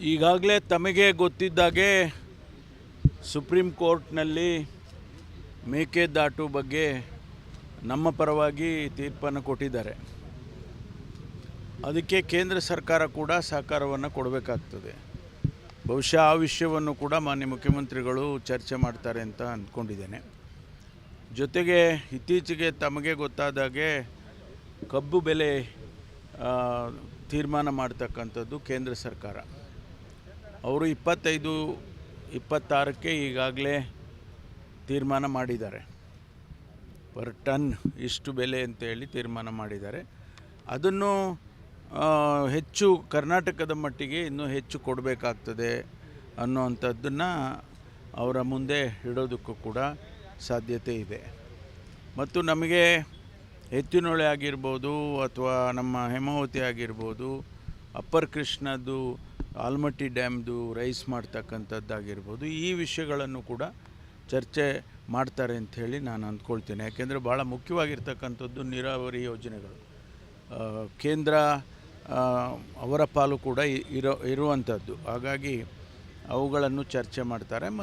ಈಗಾಗಲೇ ತಮಗೆ ಗೊತ್ತಿದ್ದಾಗೆ ಸುಪ್ರೀಂ ಕೋರ್ಟ್ನಲ್ಲಿ ಮೇಕೆದಾಟು ಬಗ್ಗೆ ನಮ್ಮ ಪರವಾಗಿ ತೀರ್ಪನ್ನು ಕೊಟ್ಟಿದ್ದಾರೆ. ಅದಕ್ಕೆ ಕೇಂದ್ರ ಸರ್ಕಾರ ಕೂಡ ಸಹಕಾರವನ್ನು ಕೊಡಬೇಕಾಗ್ತದೆ. ಬಹುಶಃ ಆ ವಿಷಯವನ್ನು ಕೂಡ ಮಾನ್ಯ ಮುಖ್ಯಮಂತ್ರಿಗಳು ಚರ್ಚೆ ಮಾಡ್ತಾರೆ ಅಂತ ಅಂದ್ಕೊಂಡಿದ್ದೇನೆ. ಜೊತೆಗೆ ಇತ್ತೀಚೆಗೆ ತಮಗೆ ಗೊತ್ತಾದಾಗೆ ಕಬ್ಬು ಬೆಲೆ ತೀರ್ಮಾನ ಮಾಡ್ತಕ್ಕಂಥದ್ದು ಕೇಂದ್ರ ಸರ್ಕಾರ. ಅವರು ಇಪ್ಪತ್ತೈದು, ಇಪ್ಪತ್ತಾರಕ್ಕೆ ಈಗಾಗಲೇ ತೀರ್ಮಾನ ಮಾಡಿದ್ದಾರೆ. ಪರ್ ಟನ್ ಇಷ್ಟು ಬೆಲೆ ಅಂತೇಳಿ ತೀರ್ಮಾನ ಮಾಡಿದ್ದಾರೆ. ಅದನ್ನು ಹೆಚ್ಚು ಕರ್ನಾಟಕದ ಮಟ್ಟಿಗೆ ಇನ್ನೂ ಹೆಚ್ಚು ಕೊಡಬೇಕಾಗ್ತದೆ ಅನ್ನುವಂಥದ್ದನ್ನು ಅವರ ಮುಂದೆ ಇಡೋದಕ್ಕೂ ಕೂಡ ಸಾಧ್ಯತೆ ಇದೆ. ಮತ್ತು ನಮಗೆ ಎತ್ತಿನೊಳೆ ಆಗಿರ್ಬೋದು ಅಥವಾ ನಮ್ಮ ಹೇಮಾವತಿ ಆಗಿರ್ಬೋದು, ಅಪ್ಪರ್ ಕೃಷ್ಣದ್ದು ಆಲ್ಮಟ್ಟಿ ಡ್ಯಾಮ್ದು ರೈಸ್ ಮಾಡ್ತಕ್ಕಂಥದ್ದಾಗಿರ್ಬೋದು, ಈ ವಿಷಯಗಳನ್ನು ಕೂಡ ಚರ್ಚೆ ಮಾಡ್ತಾರೆ ಅಂಥೇಳಿ ನಾನು ಅಂದ್ಕೊಳ್ತೇನೆ. ಯಾಕೆಂದರೆ ಭಾಳ ಮುಖ್ಯವಾಗಿರ್ತಕ್ಕಂಥದ್ದು ನೀರಾವರಿ ಯೋಜನೆಗಳು. ಕೇಂದ್ರ ಅವರ ಪಾಲು ಕೂಡ ಇರೋ, ಇರುವಂಥದ್ದು. ಹಾಗಾಗಿ ಅವುಗಳನ್ನು ಚರ್ಚೆ ಮಾಡ್ತಾರೆ.